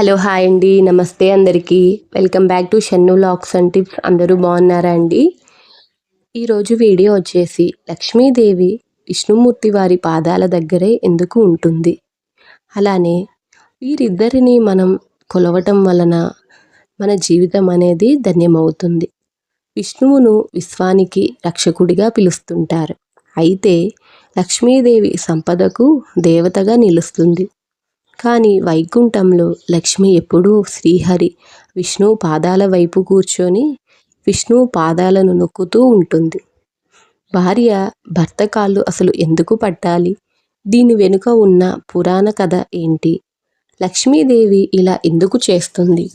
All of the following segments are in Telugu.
హలో హాయ్ అండి. నమస్తే అందరికీ. Welcome back to Shannu looks and tips. అందరూ బాగున్నారా అండి? ఈరోజు వీడియో వచ్చేసి లక్ష్మీదేవి విష్ణుమూర్తి వారి పాదాల దగ్గరే ఎందుకు ఉంటుంది? అలానే వీరిద్దరిని మనం కొలవటం వలన మన జీవితం అనేది ధన్యమవుతుంది. విష్ణువును విశ్వానికి రక్షకుడిగా పిలుస్తుంటారు. అయితే లక్ష్మీదేవి సంపదకు దేవతగా నిలుస్తుంది. కానీ వైకుంఠంలో లక్ష్మి ఎప్పుడూ శ్రీహరి విష్ణు పాదాల వైపు కూర్చొని విష్ణు పాదాలను నొక్కుతూ ఉంటుంది. భార్య భర్త కాళ్ళు అసలు ఎందుకు పట్టాలి? దీని వెనుక ఉన్న పురాణ కథ ఏంటి? లక్ష్మీదేవి ఇలా ఎందుకు చేస్తుంది?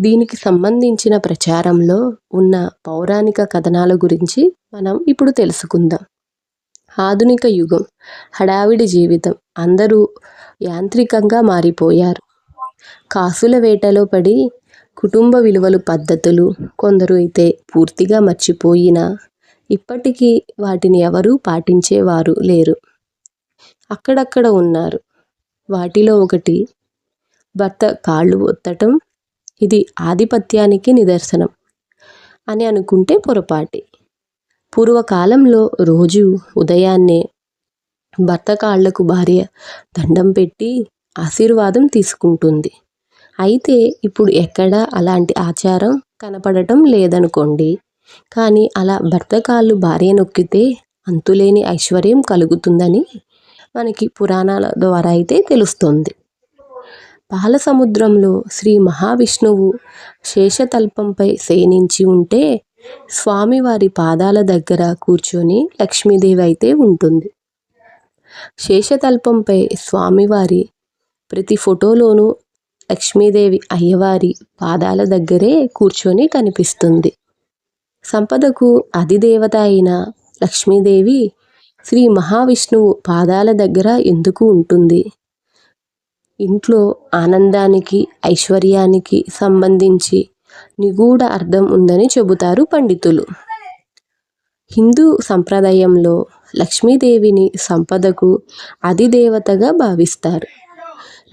దీనికి సంబంధించిన ప్రచారంలో ఉన్న పౌరాణిక కథనాల గురించి మనం ఇప్పుడు తెలుసుకుందాం. ఆధునిక యుగం హడావిడి జీవితం. అందరూ యాంత్రికంగా మారిపోయారు. కాసుల వేటలో పడి కుటుంబ విలువలు పద్ధతులు కొందరు అయితే పూర్తిగా మర్చిపోయినా ఇప్పటికీ వాటిని ఎవరూ పాటించేవారు లేరు. అక్కడక్కడ ఉన్నారు. వాటిలో ఒకటి భర్త కాళ్ళు ఒత్తటం. ఇది ఆధిపత్యానికి నిదర్శనం అని అనుకుంటే పొరపాటి. పూర్వకాలంలో రోజు ఉదయాన్నే భర్త కాళ్ళకు భార్య దండం పెట్టి ఆశీర్వాదం తీసుకుంటుంది. అయితే ఇప్పుడు ఎక్కడా అలాంటి ఆచారం కనపడటం లేదనుకోండి. కానీ అలా భర్త కాళ్ళు భార్య నొక్కితే అంతులేని ఐశ్వర్యం కలుగుతుందని మనకి పురాణాల ద్వారా అయితే తెలుస్తుంది. పాల సముద్రంలో శ్రీ మహావిష్ణువు శేషతల్పంపై శయనించి ఉంటే స్వామివారి పాదాల దగ్గర కూర్చొని లక్ష్మీదేవి అయితే ఉంటుంది. శేషతల్పంపై స్వామివారి ప్రతి ఫోటోలోనూ లక్ష్మీదేవి అయ్యవారి పాదాల దగ్గరే కూర్చొని కనిపిస్తుంది. సంపదకు అధిదేవత అయిన లక్ష్మీదేవి శ్రీ మహావిష్ణువు పాదాల దగ్గర ఎందుకు ఉంటుంది? ఇంట్లో ఆనందానికి ఐశ్వర్యానికి సంబంధించి నిగూఢ అర్థం ఉందని చెబుతారు పండితులు. హిందూ సంప్రదాయంలో లక్ష్మీదేవిని సంపదకు అధిదేవతగా భావిస్తారు.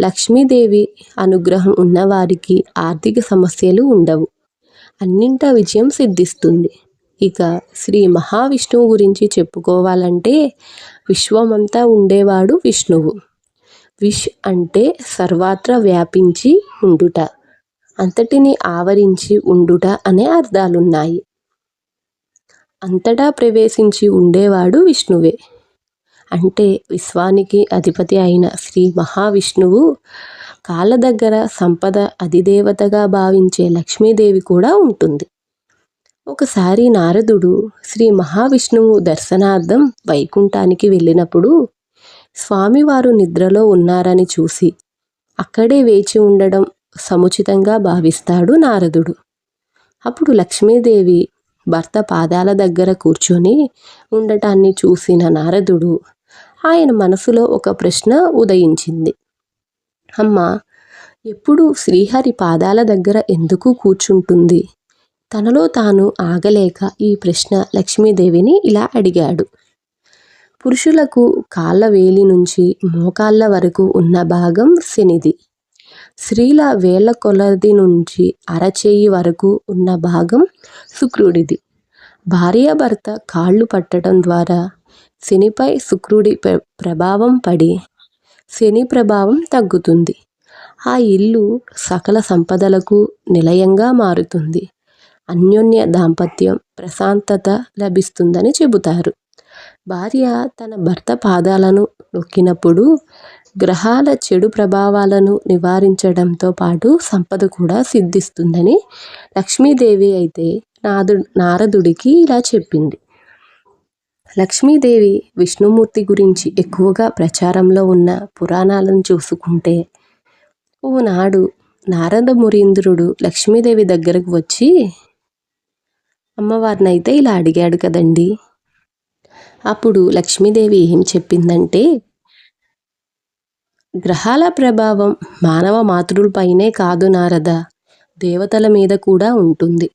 లక్ష్మీదేవి అనుగ్రహం ఉన్నవారికి ఆర్థిక సమస్యలు ఉండవు. అన్నింట విజయం సిద్ధిస్తుంది. ఇక శ్రీ మహావిష్ణువు గురించి చెప్పుకోవాలంటే విశ్వమంతా ఉండేవాడు విష్ణువు. విష్ అంటే సర్వాత్ర వ్యాపించి ఉండుట. అంతటిని ఆవరించి ఉండుట అనే అర్థాలున్నాయి. అంతటా ప్రవేశించి ఉండేవాడు విష్ణువే. అంటే విశ్వానికి అధిపతి అయిన శ్రీ మహావిష్ణువు కాళ్ళ దగ్గర సంపద అధిదేవతగా భావించే లక్ష్మీదేవి కూడా ఉంటుంది. ఒకసారి నారదుడు శ్రీ మహావిష్ణువు దర్శనార్థం వైకుంఠానికి వెళ్ళినప్పుడు స్వామివారు నిద్రలో ఉన్నారని చూసి అక్కడే వేచి ఉండడం సముచితంగా భావిస్తాడు నారదుడు. అప్పుడు లక్ష్మీదేవి భర్త పాదాల దగ్గర కూర్చొని ఉండటాన్ని చూసిన నారదుడు ఆయన మనసులో ఒక ప్రశ్న ఉదయించింది. అమ్మ ఎప్పుడు శ్రీహరి పాదాల దగ్గర ఎందుకు కూర్చుంటుంది? తనలో తాను ఆగలేక ఈ ప్రశ్న లక్ష్మీదేవిని ఇలా అడిగాడు. పురుషులకు కాళ్ళ వేలి నుంచి మోకాళ్ళ వరకు ఉన్న భాగం శనిది. స్త్రీల వేళ్ళ కొలది నుంచి అరచేయి వరకు ఉన్న భాగం శుక్రుడిది భార్యాభర్త కాళ్ళు పట్టడం ద్వారా శనిపై శుక్రుడి ప్రభావం పడి శని ప్రభావం తగ్గుతుంది. ఆ ఇల్లు సకల సంపదలకు నిలయంగా మారుతుంది. అన్యోన్య దాంపత్యం ప్రశాంతత లభిస్తుందని చెబుతారు. భార్య తన భర్త పాదాలను నొక్కినప్పుడు గ్రహాల చెడు ప్రభావాలను నివారించడంతో పాటు సంపద కూడా సిద్ధిస్తుందని లక్ష్మీదేవి అయితే నాదు నారదుడికి ఇలా చెప్పింది. లక్ష్మీదేవి విష్ణుమూర్తి గురించి ఎక్కువగా ప్రచారంలో ఉన్న పురాణాలను చూసుకుంటే ఓనాడు నారద మురీంద్రుడు లక్ష్మీదేవి దగ్గరకు వచ్చి అమ్మవారిని అయితే ఇలా అడిగాడు కదండి. అప్పుడు లక్ష్మీదేవి ఏం చెప్పిందంటే గ్రహాల ప్రభావం మానవ మాతృలపైనే కాదు నారద. దేవతల మీద కూడా ఉంటుంది.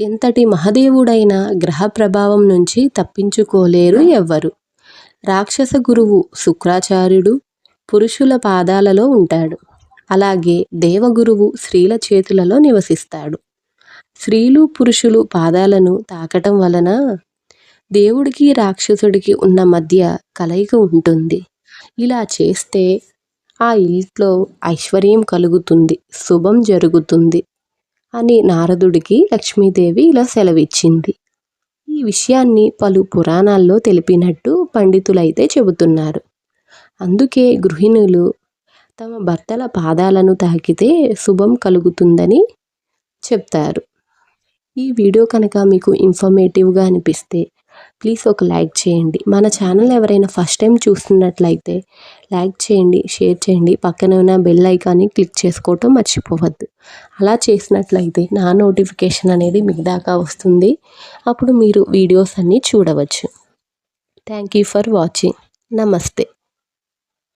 ఎంతటి మహదేవుడైన గ్రహ ప్రభావం నుంచి తప్పించుకోలేరు ఎవ్వరు. రాక్షస గురువు శుక్రాచార్యుడు పురుషుల పాదాలలో ఉంటాడు. అలాగే దేవగురువు స్త్రీల చేతులలో నివసిస్తాడు. స్త్రీలు పురుషులు పాదాలను తాకటం వలన దేవుడికి రాక్షసుడికి ఉన్న మధ్య కలయిక ఉంటుంది. ఇలా చేస్తే ఆ ఇంట్లో ఐశ్వర్యం కలుగుతుంది శుభం జరుగుతుంది అని నారదుడికి లక్ష్మీదేవి ఇలా సెలవిచ్చింది. ఈ విషయాన్ని పలు పురాణాల్లో తెలిపినట్టు పండితులైతే చెబుతున్నారు. అందుకే గృహిణులు తమ భర్తల పాదాలను తాకితే శుభం కలుగుతుందని చెప్తారు. ఈ వీడియో కనుక మీకు ఇన్ఫర్మేటివ్గా అనిపిస్తే ప్లీజ్ ఒక లైక్ చేయండి. మన ఛానల్ ఎవరైనా ఫస్ట్ టైం చూస్తున్నట్లయితే లైక్ చేయండి షేర్ చేయండి. పక్కన ఉన్న బెల్ ఐకాన్ని క్లిక్ చేసుకోవటం మర్చిపోవద్దు. అలా చేసినట్లయితే నా నోటిఫికేషన్ అనేది మీ దాకా వస్తుంది. అప్పుడు మీరు వీడియోస్ అన్నీ చూడవచ్చు. థ్యాంక్ యూ ఫర్ వాచింగ్ నమస్తే